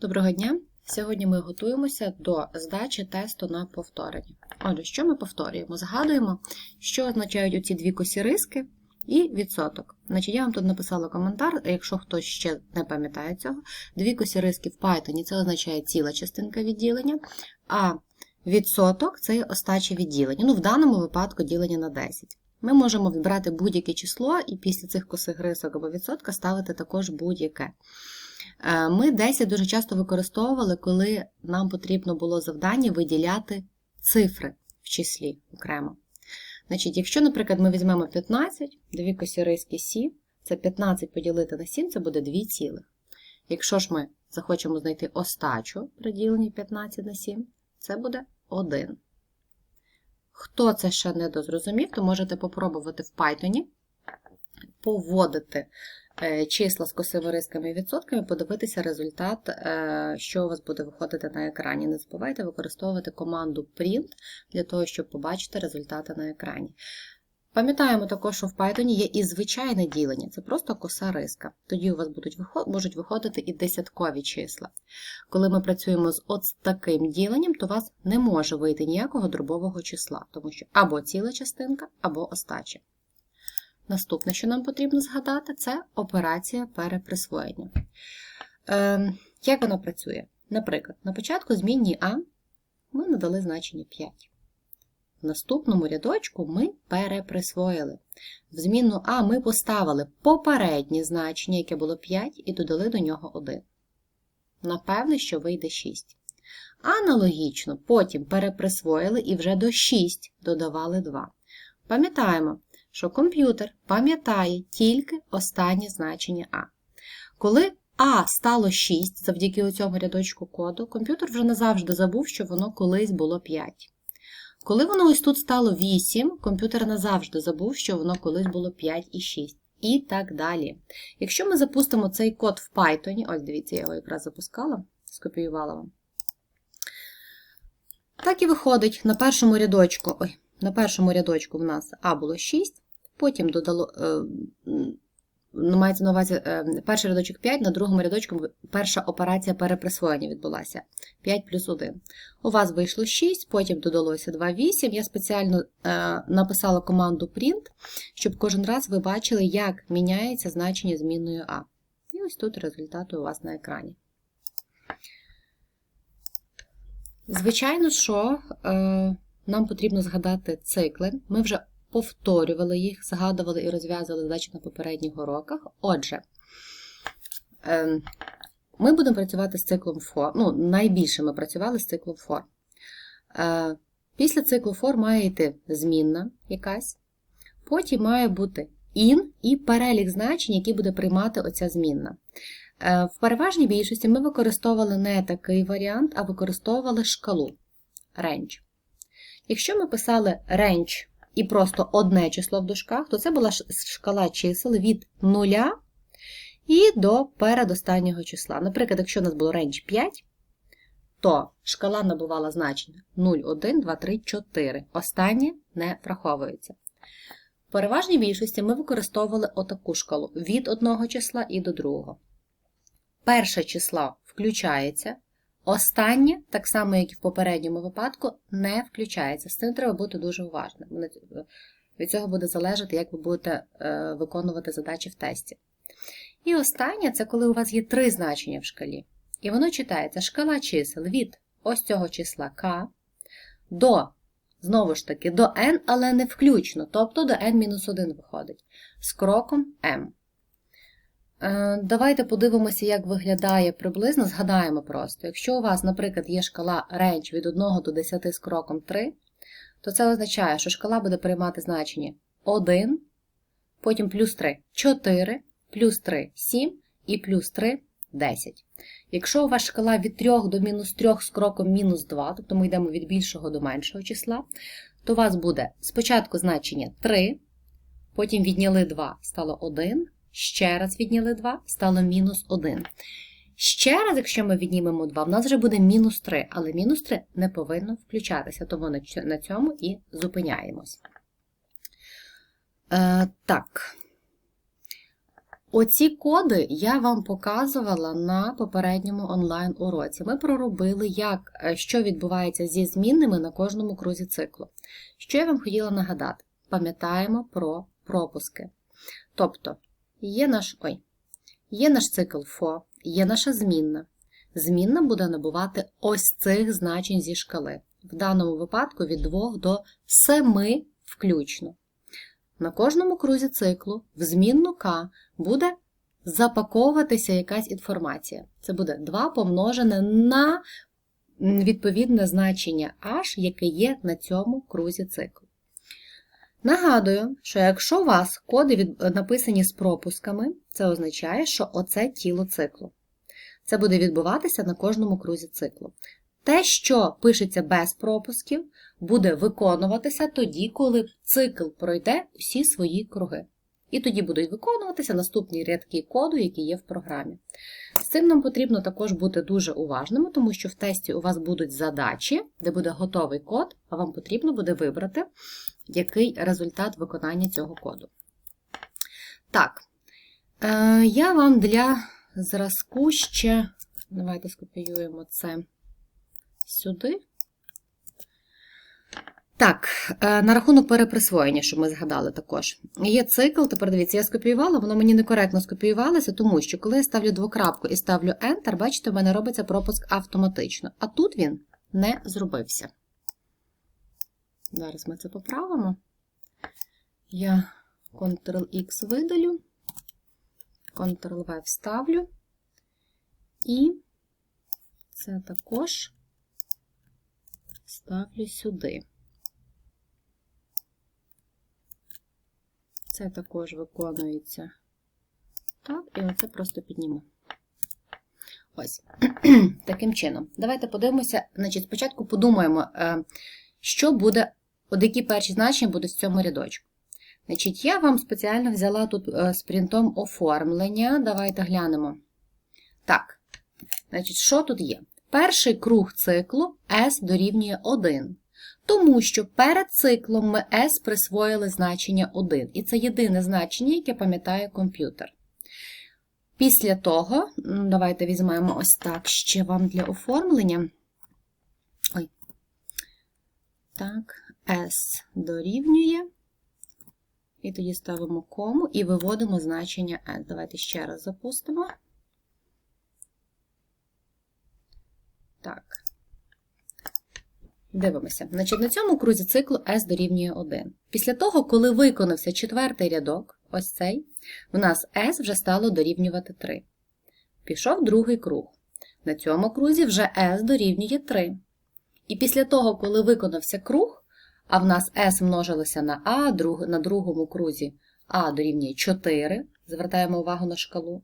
Доброго дня! Сьогодні ми готуємося до здачі тесту на повторення. Отже, що ми повторюємо? Згадуємо, що означають оці дві косі риски і відсоток. Значить, я вам тут написала коментар, якщо хтось ще не пам'ятає цього, дві косі риски в Python це означає ціла частинка відділення, а відсоток це остаче відділення. Ну, в даному випадку ділення на 10. Ми можемо вибрати будь-яке число і після цих косих рисок або відсотка ставити також будь-яке. Е, ми 10 дуже часто використовували, коли нам потрібно було завдання виділяти цифри в числі окремо. Значить, Якщо, наприклад, ми візьмемо 15, дві косіриські Сі, це 15 поділити на 7, це буде 2 цілих. Якщо ж ми захочемо знайти остачу при діленні 15 на 7, це буде 1. Хто це ще не дозрозумів, то можете попробувати в Python поводити числа з косиворисками і відсотками, подивитися результат, е, що у вас буде виходити на екрані. Не забувайте використовувати команду Print для того, щоб побачити результати на екрані. Пам'ятаємо також, що в Python є і звичайне ділення, це просто коса риска. Тоді у вас будуть, можуть виходити і десяткові числа. Коли ми працюємо з от таким діленням, то у вас не може вийти ніякого дробового числа, тому що або ціла частинка, або остача. Наступне, що нам потрібно згадати, це операція переприсвоєння. Е, Як вона працює? Наприклад, на початку змінній А ми надали значення 5. В наступному рядочку ми переприсвоїли. В змінну А ми поставили попереднє значення, яке було 5, і додали до нього 1. Напевне, що вийде 6. Аналогічно, потім переприсвоїли і вже до 6 додавали 2. Пам'ятаємо, що комп'ютер пам'ятає тільки останнє значення А. Коли А стало 6 завдяки цьому рядочку коду, комп'ютер вже назавжди забув, що воно колись було 5. Коли воно ось тут стало 8, комп'ютер назавжди забув, що воно колись було 5 і 6. І так далі. Якщо ми запустимо цей код в Python, ось дивіться, я його якраз запускала, скопіювала вам. Так і виходить на першому рядочку. Ой, на першому рядочку в нас А було 6, потім додало, ну, мається на увазі е, перший рядочок 5, на другому рядочку перша операція переприсвоєння відбулася 5 плюс 1. У вас вийшло 6, потім додалося 2, 8. Я спеціально е, написала команду print, щоб кожен раз ви бачили, як міняється значення змінною А. І ось тут результати у вас на екрані. Звичайно, що е, нам потрібно згадати цикли. Ми вже повторювали їх, згадували і розв'язували задачі на попередніх уроках. Отже, ем, ми будемо працювати з циклом for. Ну, найбільше ми працювали з циклом for. Е, після циклу for має йти змінна якась, потім має бути in і перелік значень, які буде приймати оця змінна. Е, в переважній більшості ми використовували не такий варіант, а використовували шкалу range. Якщо ми писали range і просто одне число в дужках, то це була шкала чисел від 0 і до передостаннього числа. Наприклад, якщо у нас було range 5, то шкала набувала значення 0, 1, 2, 3, 4. Останнє не враховується. В переважній більшості ми використовували отаку шкалу від одного числа і до другого. Перше число включається, Останнє, так само, як і в попередньому випадку, не включається. З цим треба бути дуже уважним. Від цього буде залежати, як ви будете е, виконувати задачі в тесті. І останнє це коли у вас є три значення в шкалі. І воно читається шкала чисел від ось цього числа k до, знову ж таки, до n, але не включно, тобто до n-1 виходить, з кроком m. Е, давайте подивимося, як виглядає приблизно, згадаємо просто. Якщо у вас, наприклад, є шкала range від 1 до 10 з кроком 3, то це означає, що шкала буде приймати значення 1, потім плюс 3 4, плюс 3 7 і плюс 3 10. Якщо у вас шкала від 3 до мінус 3 з кроком мінус 2, тобто ми йдемо від більшого до меншого числа, то у вас буде спочатку значення 3, потім відняли 2, стало 1. Ще раз відняли 2, стало мінус 1. Ще раз, якщо ми віднімемо 2, в нас вже буде мінус 3, але мінус 3 не повинно включатися, тому на цьому і зупиняємось. Е, Так. Оці коди я вам показувала на попередньому онлайн-уроці. Ми проробили, як, е, що відбувається зі змінними на кожному крузі циклу. Що я вам хотіла нагадати? Пам'ятаємо про пропуски. Тобто, є наш ой, є наш цикл ФО, є наша змінна. Змінна буде набувати ось цих значень зі шкали. В даному випадку від 2 до 7 включно. На кожному крузі циклу в змінну К буде запаковуватися якась інформація. Це буде 2 помножене на відповідне значення H, яке є на цьому крузі циклу. Нагадую, що якщо у вас коди від... написані з пропусками, це означає, що оце тіло циклу. Це буде відбуватися на кожному крузі циклу. Те, що пишеться без пропусків, буде виконуватися тоді, коли цикл пройде всі свої круги. І тоді будуть виконуватися наступні рядки коду, які є в програмі. З цим нам потрібно також бути дуже уважними, тому що в тесті у вас будуть задачі, де буде готовий код, а вам потрібно буде вибрати, який результат виконання цього коду. Так, е, я вам для зразку ще, давайте скопіюємо це сюди. Так, е, на рахунок переприсвоєння, що ми згадали також. Є цикл, тепер дивіться, я скопіювала, воно мені некоректно скопіювалося, тому що коли я ставлю двокрапку і ставлю Enter, бачите, в мене робиться пропуск автоматично. А тут він не зробився. Зараз ми це поправимо. Я Ctrl-X видалю, Ctrl-V вставлю. І це також ставлю сюди. Це також виконується так, і оце просто підніму. Ось. Таким чином. Давайте подивимося, значить, спочатку подумаємо, е, що буде, от які перші значення будуть в цьому рядочку. Значить, Я вам спеціально взяла тут е, з принтом оформлення. Давайте глянемо. Так, значить, що тут є? Перший круг циклу S дорівнює 1. Тому що перед циклом ми S присвоїли значення 1. І це єдине значення, яке пам'ятає комп'ютер. Після того, давайте візьмемо ось так ще вам для оформлення. Ой. Так, S дорівнює. І тоді ставимо кому і виводимо значення S. Давайте ще раз запустимо. Так. Дивимося. Значить, На цьому крузі циклу S дорівнює 1. Після того, коли виконався четвертий рядок, ось цей, у нас S вже стало дорівнювати 3. Пішов другий круг. На цьому крузі вже S дорівнює 3. І після того, коли виконався круг, а в нас S множилося на А, на другому крузі А дорівнює 4, звертаємо увагу на шкалу.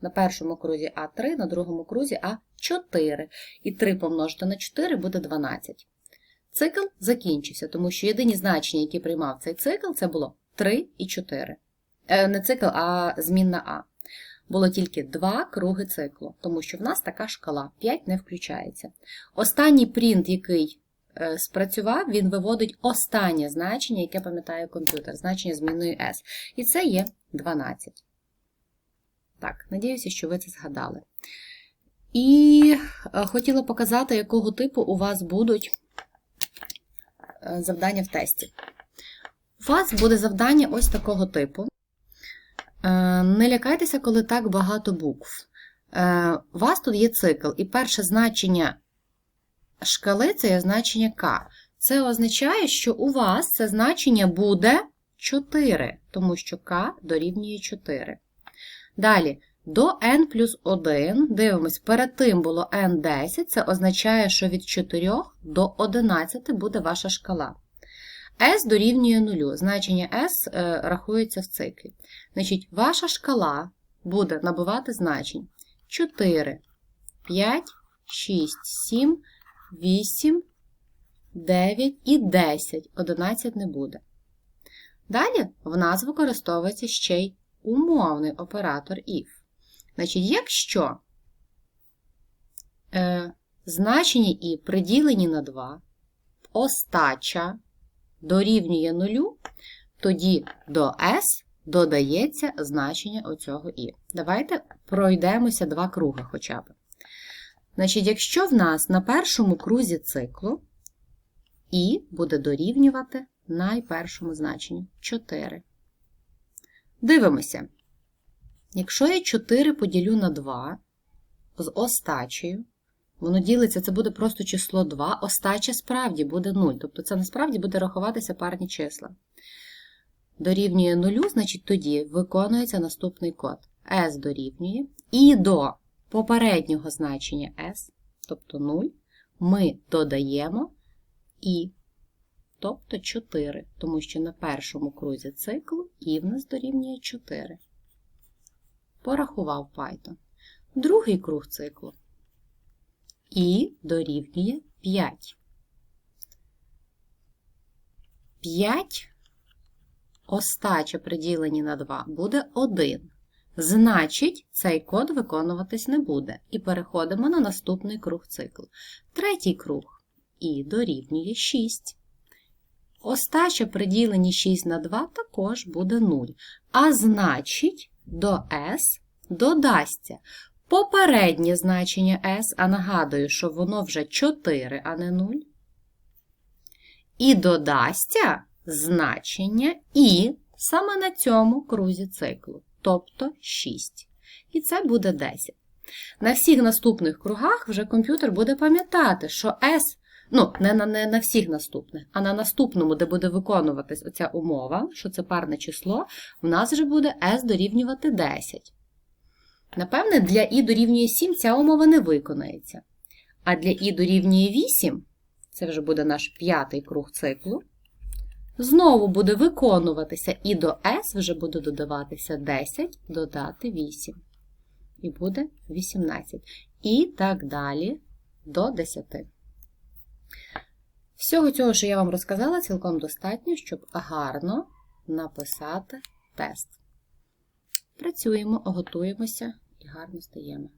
На першому крузі А3, на другому крузі А4. І 3 помножити на 4 буде 12. Цикл закінчився, тому що єдині значення, які приймав цей цикл, це було 3 і 4. Е, не цикл, а змінна А. Було тільки два круги циклу, тому що в нас така шкала 5 не включається. Останній принт, який спрацював, він виводить останнє значення, яке пам'ятає комп'ютер, значення змінної S. І це є 12. Так, надіюся, що ви це згадали. І е, хотіла показати, якого типу у вас будуть е, завдання в тесті. У вас буде завдання ось такого типу. Е, не лякайтеся, коли так багато букв. У вас тут є цикл, і перше значення шкали це є значення К. Це означає, що у вас це значення буде 4, тому що К дорівнює 4. Далі, до n плюс 1, дивимось, перед тим було n10, це означає, що від 4 до 11 буде ваша шкала. S дорівнює 0, значення S е, рахується в циклі. Значить, ваша шкала буде набувати значень 4, 5, 6, 7, 8, 9 і 10. 11 не буде. Далі в нас використовується ще й умовний оператор if. Значить, якщо е, значення і приділені на 2, остача дорівнює нулю, тоді до S додається значення оцього і. Давайте пройдемося два круги хоча б. Значить, якщо в нас на першому крузі циклу і буде дорівнювати найпершому значенню 4. Дивимося. Якщо я 4 поділю на 2 з остачею, воно ділиться, це буде просто число 2, остача справді буде 0. Тобто це насправді буде рахуватися парні числа. Дорівнює 0, значить тоді виконується наступний код. S дорівнює. І до попереднього значення S, тобто 0, ми додаємо і, тобто 4, тому що на першому крузі циклу і в нас дорівнює 4. Порахував Python. Другий круг циклу і дорівнює 5. 5 остача приділені на 2 буде 1. Значить, цей код виконуватись не буде. І переходимо на наступний круг циклу. Третій круг і дорівнює 6. Остача приділені 6 на 2 також буде 0. А значить, до S додасться попереднє значення S, а нагадую, що воно вже 4, а не 0. І додасться значення І саме на цьому крузі циклу, тобто 6. І це буде 10. На всіх наступних кругах вже комп'ютер буде пам'ятати, що S, ну, не на, не на всіх наступних, а на наступному, де буде виконуватись оця умова, що це парне число, в нас вже буде S дорівнювати 10. Напевне, для І дорівнює 7 ця умова не виконається. А для І дорівнює 8, це вже буде наш п'ятий круг циклу, знову буде виконуватися і до S вже буде додаватися 10, додати 8. І буде 18. І так далі до 10. Всього цього, що я вам розказала, цілком достатньо, щоб гарно написати тест. Працюємо, готуємося і гарно стаємо.